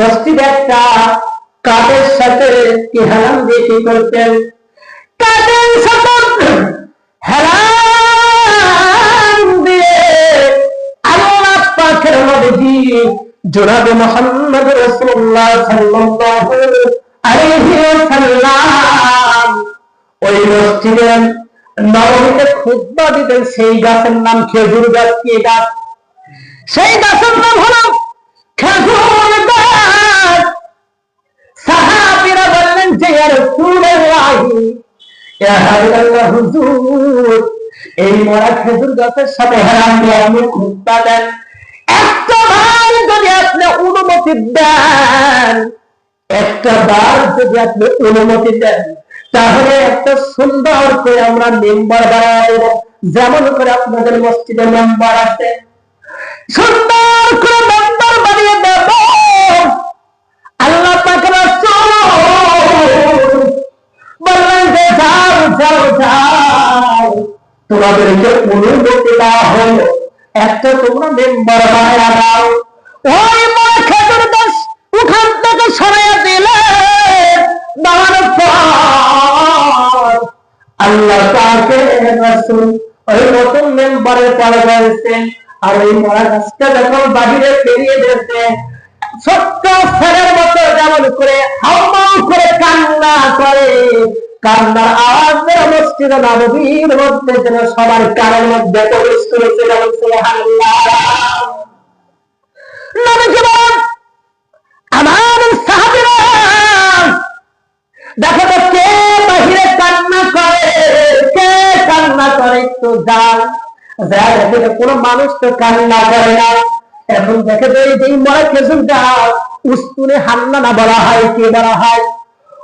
মসজিদে একটা কাদের সাথে কি হেলান দিয়ে কি করতেন? কাঠের সাথে হেলান দিয়ে আল্লাহ পাখের নবী জনাবে মোহাম্মদ ওই মসজিদে নবমীতে খুতবা দিতেন। সেই গাছের নাম খেজুর গাছ, কি গাছ? সেই গাছের এই মরা খেজুর গাছের সাথে খুতবা দেন একটা যদি আপনি অনুমতি দেন, একটা বার যদি আপনি অনুমতি দেন, তাহলে একটা সুন্দর করে আমরা মেম্বার দেব যেমন করে আপনাদের মসজিদে মেম্বার আছে। সুন্দর তোমাদেরকে অনুমতি দেওয়া হলো। একটা তোমরা মেম্বার বানায় দাও। ওই মা খেজুর গাছ ওখান থেকে সরাইয়া দিলে আল্লাহ তাকে ওই নতুন মেম্বারের পরে রয়েছেন আর ওই মরা গাছটা যখন বাহিরে বেরিয়ে দিয়েছে, ছোট্ট কান্নার আওয়াজ যেন মসজিদ নববীর মধ্যে যেন সবার কানের মধ্যে প্রবেশ করেছে যেমন আমার দেখো তো কে বাহিরে কান্না করে, কে কান্না করে একটু যান। যা মানুষ তো কান্না করে না। এখন দেখে তো এই মরা খেজুর গাছ, উস্তুনে হান্না না বলা হয়, কে বলা হয়?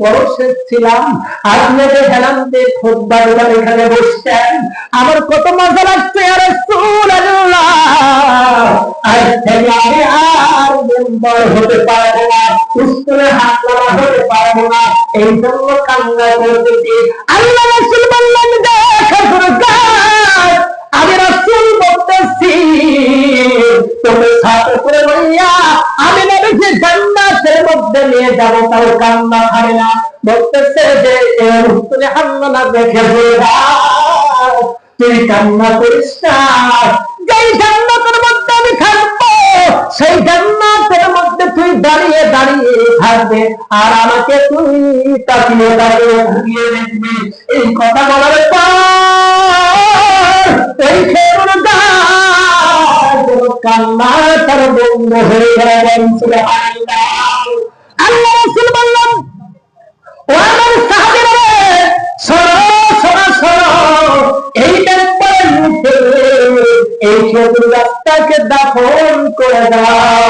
পরশে ছিলাম। এখানে বসছেন। আমার কত মজা লাগছে, আর আজ থেকে আমি আর মেম্বার হতে পারব না হাত হতে পারব না। এই জন্য কান্না করতেছি আল্লাহ রাসূল বললেন মধ্যে নিয়ে যাব তাও কান্না হারে না। বলতেছে যে তুমি হান্না না দেখে তুই কান্না করিস না। যেই জান্নাতের মধ্যে আমি থাকব, সেই জান্নাতের মধ্যে তুই দাঁড়িয়ে দাঁড়িয়ে থাকবে। আর আমাকে তুই তাকিয়ে দাঁড়িয়ে ঘুরিয়ে দেখবি। এই কথা বলার পর এই গাছ কান্না তার বন্ধ হয়ে গেলেন ব্যাপারের মধ্যে এই খেজুর গাছটাকে দাফন করে দাও